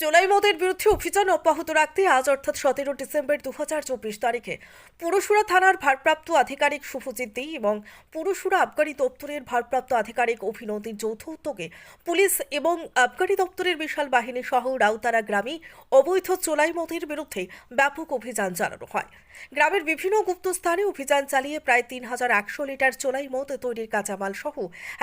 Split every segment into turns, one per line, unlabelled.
চোলাই মদের বিরুদ্ধে অভিযান অব্যাহত রাখতে আজ অর্থাৎ সতেরো ডিসেম্বর দু হাজার চব্বিশ তারিখে পুরসুরা থানার ভারপ্রাপ্ত আধিকারিক শুভজিৎ দে এবং পুরসুরা আবগারি দপ্তরের ভারপ্রাপ্ত আধিকারিক অভিনন্দীর যৌথ উদ্যোগে পুলিশ এবং আবগারি দপ্তরের বিশাল বাহিনী সহ রাউতারা গ্রামে অবৈধ চোলাই মদের বিরুদ্ধে ব্যাপক অভিযান চালানো হয়। গ্রামের বিভিন্ন গুপ্ত স্থানে অভিযান চালিয়ে প্রায় তিন হাজার একশো লিটার চোলাই মদ তৈরির কাঁচামাল সহ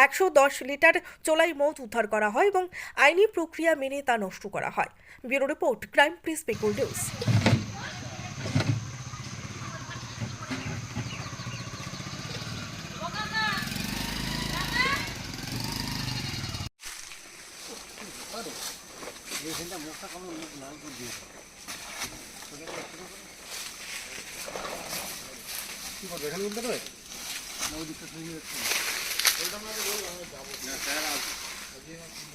একশো দশ লিটার চোলাই মদ উদ্ধার করা হয় এবং আইনি প্রক্রিয়া মেনে তা নষ্ট করা হয়। ব্যুরো রিপোর্ট ক্রাইম প্রেস বেকুল নিউজ।
যেমন সমাজা একজন মেয়েরা
আপনি করাবেন আর কি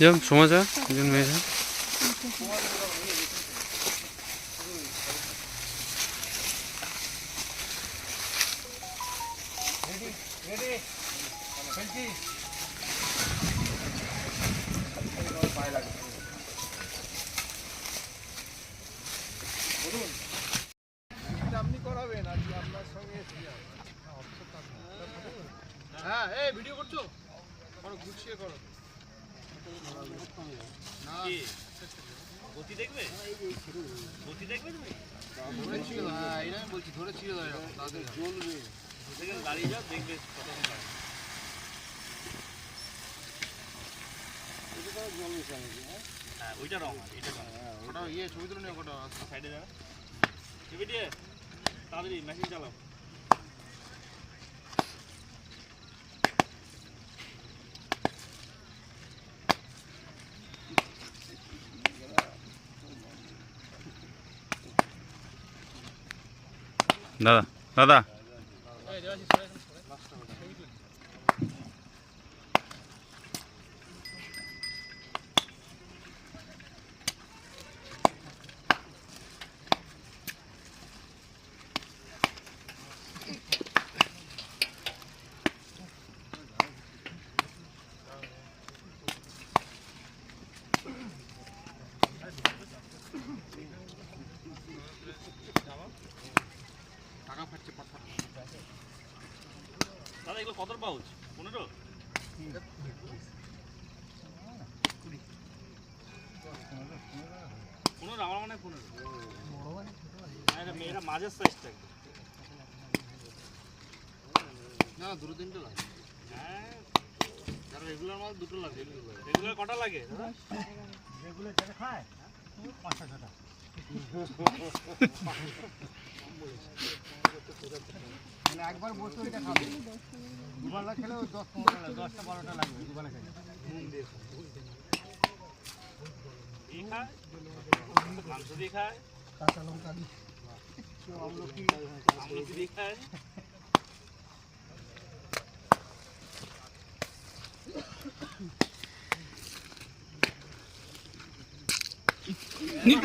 형, 종하자. 이건 왜 해? 레디, 레디, 벤치. হ্যাঁ এই ভিডিও করছ? করো গুছিয়ে করো। না।
গতি দেখবে? গতি দেখবে তুমি?
ধরেছিল হ্যাঁ এই আমি বলছি ধরেছিল তাদের জ্বলবে।
সেখানে দাঁড়িয়ে যাও দেখবে কতক্ষণ লাগে হ্যাঁ? ওইটা রং এটা রং।
ওটা ইয়ে ছবি তুলে নিও ওটা।
সাইডে দিয়ে তাড়াতাড়ি মেশিন চালাও।
দাদা দাদা।
এগুলো কত পাউচ? পনেরো? পনেরো আমার মনে হয় পনেরো। এটা মেয়েরা মাঝের সাইজটা
না না দুটো তিনটে লাগে।
হ্যাঁ।
রেগুলার মাল দুটো লাগে।
রেগুলার কটা লাগে? দাদা?
মানে একবার বসে এটা খাবে দুবেলা খেলেও দশ পনেরোটা দশটা বারোটা লাগবে দুবেলা খেলে
মাংস দিয়ে খায়
কাঁচা লঙ্কা
দিয়ে খায় 你